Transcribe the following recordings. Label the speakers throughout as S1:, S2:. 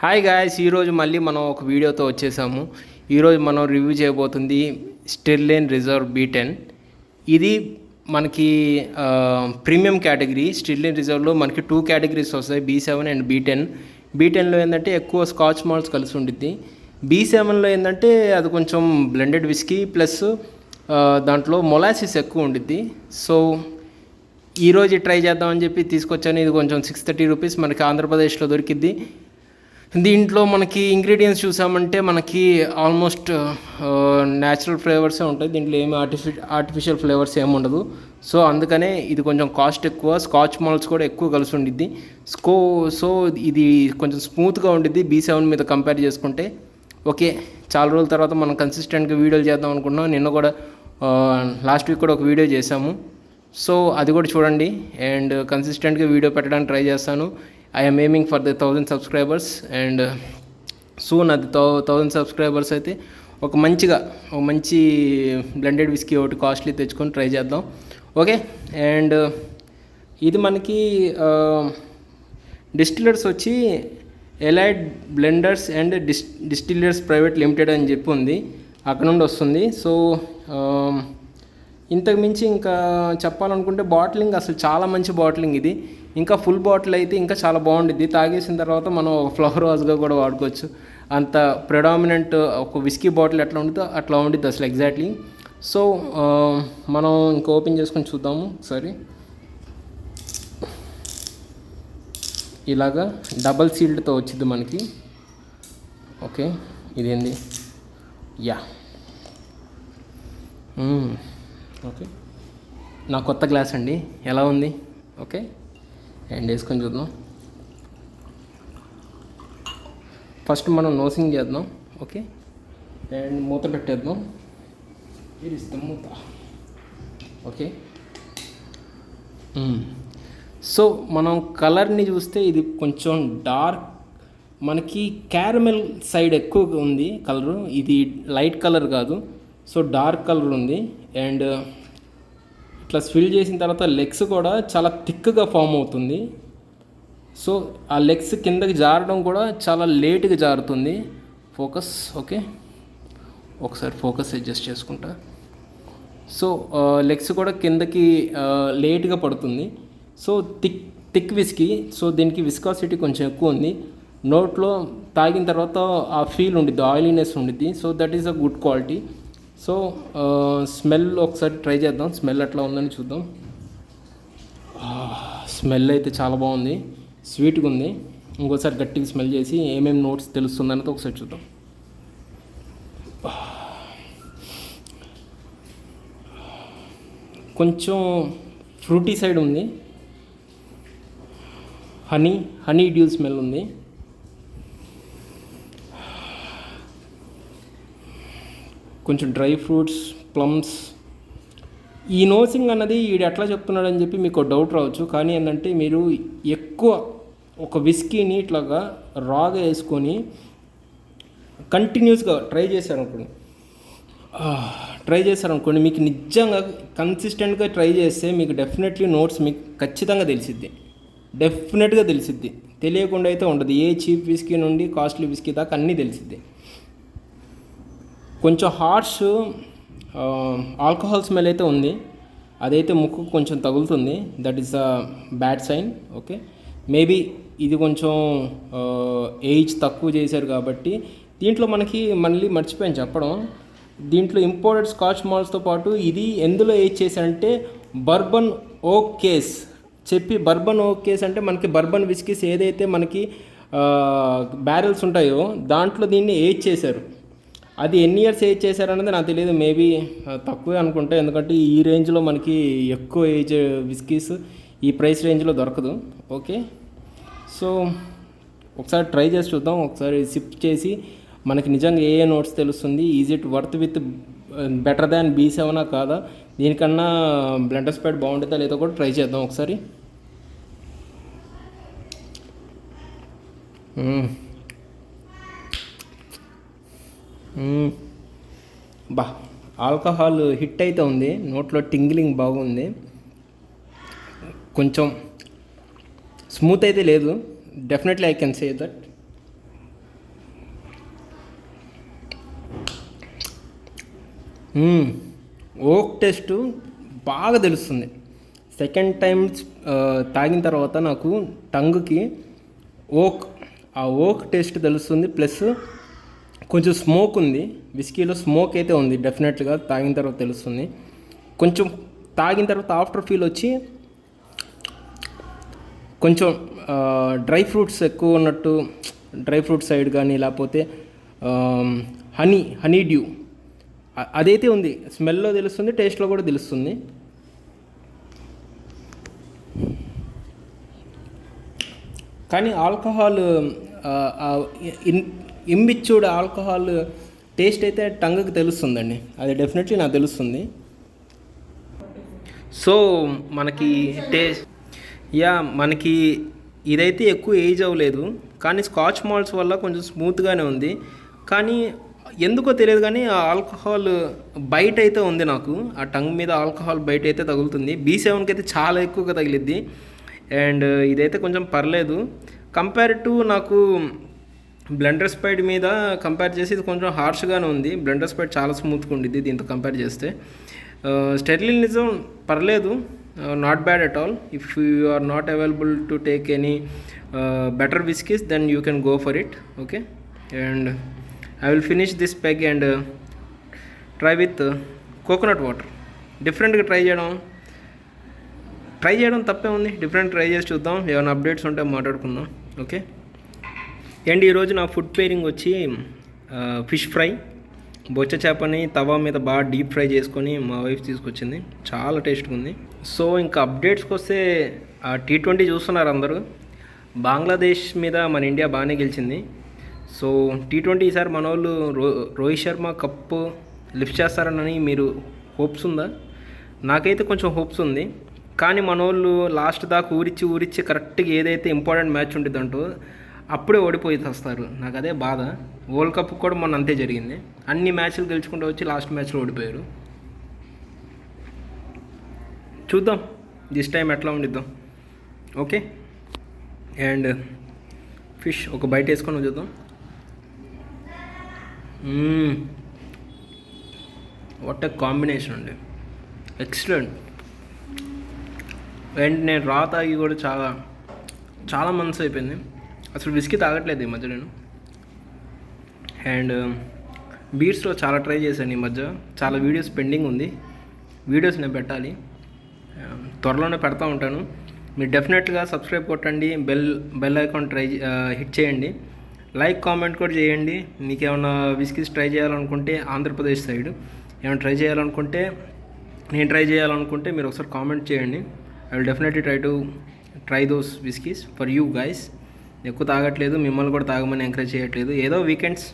S1: Hi guys ఈరోజు మళ్ళీ మనం ఒక వీడియోతో వచ్చేసాము. ఈరోజు మనం రివ్యూ చేయబోతుంది స్టెర్లైన్ రిజర్వ్ బీ టెన్ ఇది మనకి ప్రీమియం కేటగిరీ స్టెర్లైన్ రిజర్వ్లో మనకి టూ కేటగిరీస్ వస్తాయి B seven and B ten B టెన్లో ఏంటంటే ఎక్కువ స్కాచ్ మాల్స్ కలిసి ఉండిద్ది. బీ సెవెన్లో ఏంటంటే అది కొంచెం బ్లెండెడ్ విస్కీ ప్లస్ దాంట్లో మొలాసిస్ ఎక్కువ ఉండిద్ది. సో ఈరోజు ట్రై చేద్దామని చెప్పి తీసుకొచ్చాను. ఇది కొంచెం సిక్స్ థర్టీ రూపీస్ మనకి ఆంధ్రప్రదేశ్లో దొరికిద్ది. దీంట్లో మనకి ఇంగ్రీడియంట్స్ చూసామంటే మనకి ఆల్మోస్ట్ న్యాచురల్ ఫ్లేవర్సే ఉంటాయి. దీంట్లో ఏమి ఆర్టిఫి ఆర్టిఫిషియల్ ఫ్లేవర్స్ ఏమి ఉండదు. సో అందుకనే ఇది కొంచెం కాస్ట్ ఎక్కువ. స్కాచ్ మాల్స్ కూడా ఎక్కువ కలిసి ఉండిద్ది. స్కో సో ఇది కొంచెం స్మూత్గా ఉండిద్ది. బీ సెవెన్ మీద కంపేర్ చేసుకుంటే ఓకే చాలా రోజుల తర్వాత మనం కన్సిస్టెంట్గా వీడియోలు చేద్దాం అనుకున్నాం. నిన్న కూడా uh, లాస్ట్ వీక్ కూడా ఒక వీడియో చేశాము. సో అది కూడా చూడండి. అండ్ కన్సిస్టెంట్గా వీడియో పెట్టడానికి ట్రై చేస్తాను. I'm aiming for the thousand subscribers and soon అది థౌ థౌజండ్ సబ్స్క్రైబర్స్ అయితే ఒక మంచిగా ఒక మంచి బ్లెండెడ్ విస్కీ ఒకటి కాస్ట్లీ తెచ్చుకొని ట్రై చేద్దాం. ఓకే అండ్ uh, ఇది మనకి uh, డిస్టిలర్స్ వచ్చి allied blenders and dis distillers private limited అని చెప్పి ఉంది. అక్కడ నుండి వస్తుంది. సో um, ఇంతకు మించి ఇంకా చెప్పాలనుకుంటే బాటిలింగ్ అసలు చాలా మంచి బాటిలింగ్ ఇది. ఇంకా ఫుల్ బాటిల్ అయితే ఇంకా చాలా బాగుండిద్ది. తాగేసిన తర్వాత మనం ఒక ఫ్లవర్ వాజ్గా కూడా వాడుకోవచ్చు. అంత ప్రెడామినెంట్ ఒక విస్కీ బాటిల్ ఎట్లా ఉంటుందో అట్లా ఉండిద్ది అసలు ఎగ్జాక్ట్లీ. సో మనం ఇంకా ఓపెన్ చేసుకొని చూద్దాము ఒకసారి. ఇలాగా డబల్ సీల్డ్తో వచ్చింది మనకి. ఓకే ఇదేంది? యా. ఓకే. నా కొత్త గ్లాస్ అండి. ఎలా ఉంది? ఓకే. అండ్ వేసుకొని చూద్దాం. ఫస్ట్ మనం నోసింగ్ చేద్దాం. ఓకే. అండ్ మూత పెట్టేద్దాం. ఇస్తాం మూత. ఓకే. Hmm. సో మనం కలర్ని చూస్తే ఇది కొంచెం డార్క్ మనకి క్యారమెల్ సైడ్ ఎక్కువగా ఉంది కలరు ఇది లైట్ కలర్ కాదు. సో డార్క్ కలర్ ఉంది. అండ్ ఇట్లా స్విల్ చేసిన తర్వాత లెగ్స్ కూడా చాలా థిక్గా ఫామ్ అవుతుంది. సో ఆ లెగ్స్ కిందకి జారడం కూడా చాలా లేట్గా జారుతుంది. Focus okay? ఒకసారి ఫోకస్ అడ్జస్ట్ చేసుకుంటా. సో లెగ్స్ కూడా కిందకి లేట్గా పడుతుంది. So thick thick whisky so దీనికి విస్కాసిటీ కొంచెం ఎక్కువ ఉంది. నోట్లో తాగిన తర్వాత ఆ ఫీల్ ఉండిద్ది ఆయిలీనెస్ ఉండిద్ది. So that is a good quality. So smell ఒకసారి ట్రై చేద్దాం. స్మెల్ ఎట్లా ఉందని చూద్దాం. స్మెల్ అయితే చాలా బాగుంది. స్వీట్గా ఉంది. ఇంకోసారి గట్టిగా స్మెల్ చేసి ఏమేమి నోట్స్ తెలుస్తుందన్నది ఒకసారి చూద్దాం. కొంచెం ఫ్రూటీ సైడ్ ఉంది. హనీ హనీ డ్యూ స్మెల్ ఉంది. కొంచెం డ్రై ఫ్రూట్స్ ప్లమ్స్. ఈ నోసింగ్ అన్నది వీడు ఎట్లా చెప్తున్నాడని చెప్పి మీకు డౌట్ రావచ్చు. కానీ ఏంటంటే మీరు ఎక్కువ ఒక విస్కీని ఇట్లాగా రాగా వేసుకొని కంటిన్యూస్గా ట్రై చేశారనుకోండి. ట్రై చేశారనుకోండి మీకు నిజంగా కన్సిస్టెంట్గా ట్రై చేస్తే మీకు డెఫినెట్లీ నోట్స్ మీకు ఖచ్చితంగా తెలిసిద్ది. డెఫినెట్గా తెలిసిద్ది. తెలియకుండా అయితే ఉండదు. ఏ చీప్ విస్కీ నుండి కాస్ట్లీ విస్కీ దాకా అన్నీ తెలిసిద్ది. కొంచెం హార్ష్ ఆల్కహాల్ స్మెల్ అయితే ఉంది. అదైతే ముక్కు కొంచెం తగులుతుంది. That is a bad sign okay maybe ఇది కొంచెం ఏజ్ తక్కువ చేశారు కాబట్టి దీంట్లో మనకి మళ్ళీ మర్చిపోయాను చెప్పడం. దీంట్లో ఇంపోర్టెడ్ స్కాచ్ మాల్స్తో పాటు ఇది ఎందులో ఏజ్ చేశారంటే బర్బన్ ఓక్ కేస్ చెప్పి బర్బన్ ఓక్ కేస్ అంటే మనకి బర్బన్ విస్కీస్ ఏదైతే మనకి బ్యారెల్స్ ఉంటాయో దాంట్లో దీన్ని ఏజ్ చేశారు. అది ఎన్ని ఇయర్స్ ఏజ్ చేశారన్నది నాకు తెలియదు మేబీ తక్కువే అనుకుంటా. ఎందుకంటే ఈ రేంజ్లో మనకి ఎక్కువ ఏజ్ విస్కీస్ ఈ ప్రైస్ రేంజ్లో దొరకదు. ఓకే? సో ఒకసారి ట్రై చేసి చూద్దాం. ఒకసారి సిప్ చేసి మనకి నిజంగా ఏ ఏ నోట్స్ తెలుస్తుంది? Is it worth with better than B సెవెనా కాదా? దీనికన్నా బ్లెండర్ స్పైడ్ బాగుంటుందా లేదో కూడా ట్రై చేద్దాం ఒకసారి. బా ఆల్కహాల్ హిట్ అయితే ఉంది. నోట్లో టింగిలింగ్ బాగుంది. కొంచెం స్మూత్ అయితే లేదు. Definitely I can say that oak test బాగా తెలుస్తుంది. సెకండ్ టైం తాగిన తర్వాత నాకు టంగ్కి ఓక్ ఆ ఓక్ టేస్ట్ తెలుస్తుంది. ప్లస్ కొంచెం స్మోక్ ఉంది. విస్కీలో స్మోక్ అయితే ఉంది డెఫినెట్గా తాగిన తర్వాత తెలుస్తుంది. కొంచెం తాగిన తర్వాత ఆఫ్టర్ ఫీల్ వచ్చి కొంచెం డ్రై ఫ్రూట్స్ ఎక్కువ ఉన్నట్టు డ్రై ఫ్రూట్ సైడ్ కానీ లేకపోతే హనీ హనీ డ్యూ అదైతే ఉంది. స్మెల్లో తెలుస్తుంది టేస్ట్లో కూడా తెలుస్తుంది. కానీ ఆల్కహాల్ ఇంబిచ్యూడ్ ఆల్కహాల్ టేస్ట్ అయితే టంగ్కి తెలుస్తుందండి. అది డెఫినెట్లీ నాకు తెలుస్తుంది. సో మనకి టేస్ట్ యా మనకి ఇదైతే ఎక్కువ ఏజ్ అవ్వలేదు. కానీ స్కాచ్ మాల్స్ వల్ల కొంచెం స్మూత్గానే ఉంది. కానీ ఎందుకో తెలియదు కానీ ఆ ఆల్కహాల్ బయట అయితే ఉంది నాకు. ఆ టంగ్ మీద ఆల్కహాల్ బయట అయితే తగులుతుంది. బీ సెవెన్కి అయితే చాలా ఎక్కువగా తగిలిద్ది. అండ్ ఇదైతే కొంచెం పర్లేదు. కంపేర్ టు నాకు బ్లెండర్ స్పైడ్ మీద కంపేర్ చేసి ఇది కొంచెం హార్ష్గానే ఉంది. బ్లెండర్ స్పైడ్ చాలా స్మూత్గా ఉండిద్ది దీంతో కంపేర్ చేస్తే. Uh, స్టెర్లిన్ నిజం పర్లేదు. Not bad at all if you are not available to take any better whiskies then you can go for it okay and I will finish this peg and try with coconut water డిఫరెంట్గా try చేయడం. Try చేయడం తప్పే ఉంది. Different try చేసి చూద్దాం. ఏమైనా updates ఉంటే మాట్లాడుకుందాం. ఓకే అండ్ ఈరోజు నా ఫుడ్ పేరింగ్ వచ్చి ఫిష్ ఫ్రై బొచ్చ చేపని తవా మీద బాగా డీప్ ఫ్రై చేసుకొని మా వైఫ్ తీసుకొచ్చింది. చాలా టేస్ట్గా ఉంది. సో ఇంకా అప్డేట్స్కి వస్తే టీ ట్వంటీ చూస్తున్నారు అందరూ. బంగ్లాదేశ్ మీద మన ఇండియా బాగానే గెలిచింది. సో టీ ట్వంటీ ఈసారి మన వాళ్ళు రో రోహిత్ శర్మ కప్పు లిఫ్ట్ చేస్తారని మీరు హోప్స్ ఉందా? నాకైతే కొంచెం హోప్స్ ఉంది. కానీ మన వాళ్ళు లాస్ట్ దాకా ఊరిచ్చి ఊరిచ్చి కరెక్ట్గా ఏదైతే ఇంపార్టెంట్ మ్యాచ్ ఉంటుందంటో అప్పుడే ఓడిపోయి వస్తారు నాకు అదే బాధ. వరల్డ్ కప్ కూడా మొన్న అంతే జరిగింది. అన్ని మ్యాచ్లు గెలుచుకుంటూ వచ్చి లాస్ట్ మ్యాచ్లో ఓడిపోయారు. చూద్దాం. దిస్ టైం ఎట్లా ఉండిద్దాం. ఓకే? అండ్ ఫిష్ ఒక బయట వేసుకొని చూద్దాం వాట్ ఎ కాంబినేషన్ అండి. ఎక్సలెంట్. అండ్ నేను రా తాగి కూడా చాలా చాలా మంత్స్ అయిపోయింది. అసలు విస్కీ తాగట్లేదు ఈ మధ్య నేను. అండ్ బీట్స్లో um, చాలా ట్రై చేశాను ఈ మధ్య. చాలా వీడియోస్ పెండింగ్ ఉంది. వీడియోస్ నేను పెట్టాలి. Um, త్వరలోనే పెడతా ఉంటాను. మీరు డెఫినెట్గా సబ్స్క్రైబ్ కొట్టండి. Bell bell icon try hit చేయండి. లైక్ కామెంట్ కూడా చేయండి. మీకు ఏమైనా విస్కీస్ ట్రై చేయాలనుకుంటే ఆంధ్రప్రదేశ్ సైడ్ ఏమైనా ట్రై చేయాలనుకుంటే నేను ట్రై చేయాలనుకుంటే మీరు ఒకసారి కామెంట్ చేయండి. I will definitely try to try those whiskies for you guys ఎక్కువ తాగట్లేదు మిమ్మల్ని కూడా తాగమని ఎంకరేజ్ చేయట్లేదు. ఏదో వీకెండ్స్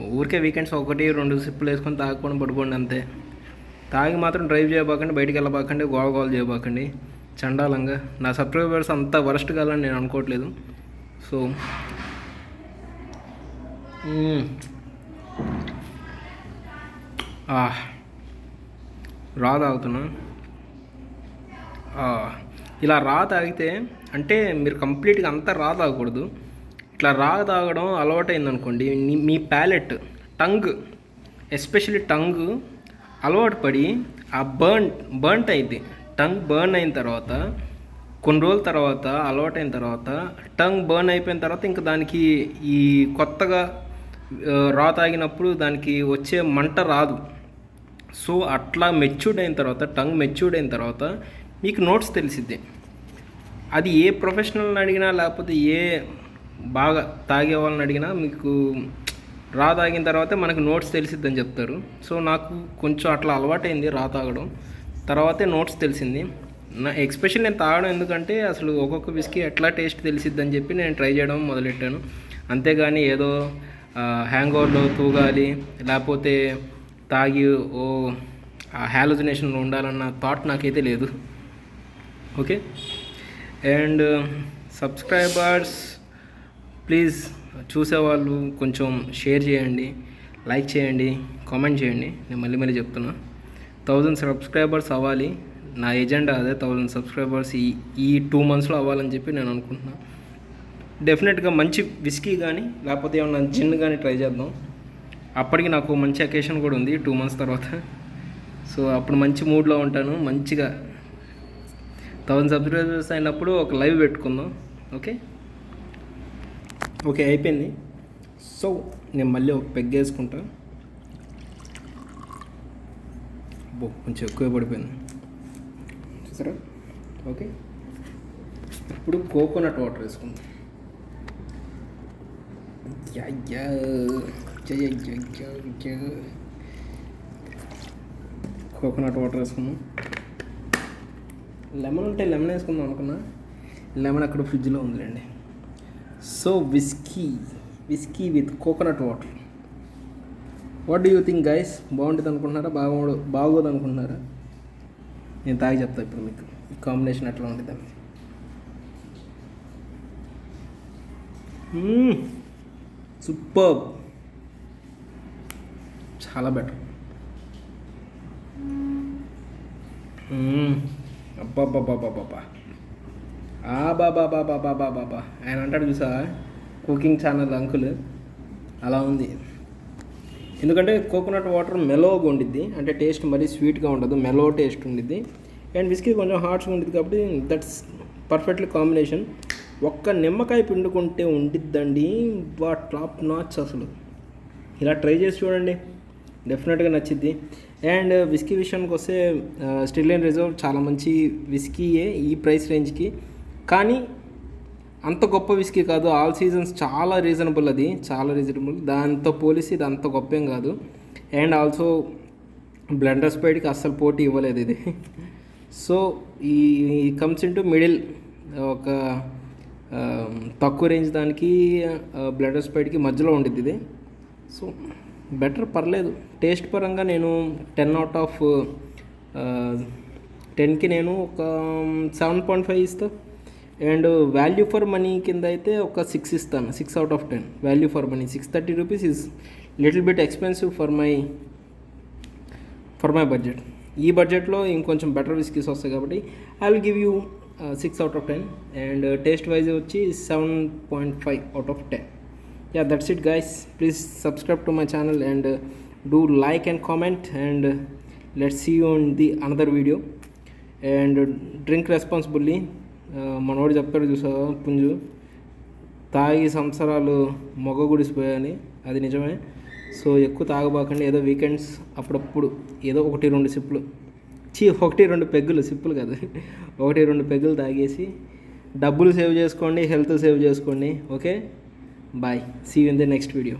S1: ఊరికే వీకెండ్స్ ఒకటి రెండు సిప్పులు వేసుకొని తాగకుండా పడుకోండి అంతే. తాగి మాత్రం డ్రైవ్ చేయబాకండి బయటికి వెళ్ళబాకండి గోల గోల చేయబాకండి. చండాలంగా. నా సబ్స్క్రైబర్స్ అంత వరస్ట్ కాలని నేను అనుకోవట్లేదు. సో రా తాగుతున్నా. ఆ, ఇలా రా తాగితే అంటే మీరు కంప్లీట్గా అంతా రా తాగకూడదు. ఇట్లా రా తాగడం అలవాటైంది అనుకోండి మీ ప్యాలెట్ టంగ్ ఎస్పెషల్లీ టంగ్ అలవాటు పడి ఆ బర్న్ బర్న్ట్ అయింది టంగ్ బర్న్ అయిన తర్వాత కొన్ని రోజుల తర్వాత అలవాటైన తర్వాత టంగ్ బర్న్ అయిపోయిన తర్వాత ఇంకా దానికి ఈ కొత్తగా రా తాగినప్పుడు దానికి వచ్చే మంట రాదు. సో అట్లా మెచ్యూర్డ్ అయిన తర్వాత టంగ్ మెచ్యూర్డ్ అయిన తర్వాత మీకు నోట్స్ తెలిసిద్ది. అది ఏ ప్రొఫెషనల్ని అడిగినా లేకపోతే ఏ బాగా తాగే వాళ్ళని అడిగినా మీకు రా తాగిన తర్వాత మనకు నోట్స్ తెలిసిద్దని చెప్తారు. సో నాకు కొంచెం అట్లా అలవాటైంది రా తాగడం. తర్వాతే నోట్స్ తెలిసింది. నా ఎక్స్పెషల్ నేను తాగడం ఎందుకంటే అసలు ఒక్కొక్క విస్కీ ఎట్లా టేస్ట్ తెలిసిద్దని చెప్పి నేను ట్రై చేయడం మొదలెట్టాను. అంతేగాని ఏదో హ్యాంగ్ ఓవర్లో తూగాలి లేకపోతే తాగి ఓ హ్యాలోజినేషన్లో ఉండాలన్న థాట్ నాకైతే లేదు. ఓకే? అండ్ సబ్స్క్రైబర్స్ ప్లీజ్ చూసేవాళ్ళు కొంచెం షేర్ చేయండి లైక్ చేయండి కామెంట్ చేయండి. నేను మళ్ళీ మళ్ళీ చెప్తున్నా. థౌజండ్ సబ్స్క్రైబర్స్ అవ్వాలి. నా ఎజెండా అదే థౌజండ్ సబ్స్క్రైబర్స్ ఈ ఈ టూ మంత్స్లో అవ్వాలని చెప్పి నేను అనుకుంటున్నా. డెఫినెట్గా మంచి విస్కీ కానీ లేకపోతే ఏమన్నా జిన్ కానీ ట్రై చేద్దాం. అప్పటికి నాకు మంచి అకేషన్ కూడా ఉంది టూ మంత్స్ తర్వాత. సో అప్పుడు మంచి మూడ్లో ఉంటాను. మంచిగా థౌజండ్ సబ్స్క్రైబర్స్ అయినప్పుడు ఒక లైవ్ పెట్టుకుందాం. ఓకే? ఓకే అయిపోయింది. సో నేను మళ్ళీ ఒక పెగ్ వేసుకుంటా. కొంచెం ఎక్కువ పడిపోయింది. చూసారా? ఓకే? ఇప్పుడు కోకోనట్ వాటర్ వేసుకుందాం. యా, కోకోనట్ వాటర్ వేసుకుందాం. లెమన్ ఉంటే లెమన్ వేసుకుందాం అనుకున్నా. లెమన్ అక్కడ ఫ్రిడ్జ్లో ఉందిలేండి. So whisky whisky with coconut water. What do you think guys బాగుంటుంది అనుకుంటున్నారా? బాగోడు బాగోదు అనుకుంటున్నారా? నేను తాగి చెప్తా ఇప్పుడు మీకు. ఈ కాంబినేషన్ ఎట్లా ఉంటుంది. సూపర్. చాలా బెటర్. అబ్బాబ్బాబ్బాబ్బా ఆ బాబా బాబా బాబా బాబా ఆయన అంటాడు చూసా కుకింగ్ ఛానల్ అంకుల్. అలా ఉంది. ఎందుకంటే కోకోనట్ వాటర్ మెలోగా ఉండిద్ది. అంటే టేస్ట్ మరీ స్వీట్గా ఉండదు. మెలో టేస్ట్ ఉండిద్ది. అండ్ విస్కీ కొంచెం హాట్స్గా ఉండిద్ది కాబట్టి దట్స్ పర్ఫెక్ట్లీ కాంబినేషన్. ఒక్క నిమ్మకాయ పిండుకుంటే ఉండిద్దండి. బా టాప్ నాచ్ అసలు. ఇలా ట్రై చేసి చూడండి. డెఫినెట్గా నచ్చిద్ది. అండ్ విస్కీ uh, విషయానికి వస్తే స్టిల్ అండ్ రిజర్వ్ చాలా మంచి విస్కీయే ఈ ప్రైస్ రేంజ్కి కానీ అంత గొప్ప విస్కీ కాదు. ఆల్ సీజన్స్ చాలా రీజనబుల్ అది. చాలా రీజనబుల్ దాంతో పోలిసి ఇది అంత గొప్ప ఏం కాదు. అండ్ ఆల్సో బ్లెండర్ స్పైడ్కి అస్సలు పోటీ ఇవ్వలేదు ఇది. సో ఈ కమ్స్ ఇంటూ మిడిల్ ఒక um, తక్కువ రేంజ్ దానికి uh, బ్లెండర్ స్పైడ్కి మధ్యలో ఉండిద్ది ఇది. సో బెటర్ పర్లేదు. టేస్ట్ పరంగా నేను టెన్ అవుట్ ఆఫ్ టెన్కి నేను ఒక సెవెన్ పాయింట్ ఫైవ్ ఇస్తాను అండ్ వాల్యూ ఫర్ మనీ కింద అయితే ఒక సిక్స్ ఇస్తాను. Six out of ten value for money. Six thirty rupees is little bit expensive for my for my budget ఈ బడ్జెట్లో ఇంకొంచెం బెటర్ విస్కీస్ వస్తాయి కాబట్టి I will give you six out of ten and taste wise వచ్చి seven point five out of ten yeah that's it guys please subscribe to my channel and do like and comment and let see you in the another video and drink responsibly మనోడు చెప్పారు చూసావా పుంజు. తాగి సంవత్సరాలు మొగ గుడిసిపోయాయని. అది నిజమే. So ఎక్కువ తాగబాకండి. ఏదో వీకెండ్స్ అప్పుడప్పుడు ఏదో ఒకటి రెండు సిప్పులు. చీ ఒకటి రెండు పెగ్గులు సిప్పులు కదా. ఒకటి రెండు పెగ్గులు తాగేసి డబ్బులు సేవ్ చేసుకోండి హెల్త్ సేవ్ చేసుకోండి. Okay? Bye see you in the next video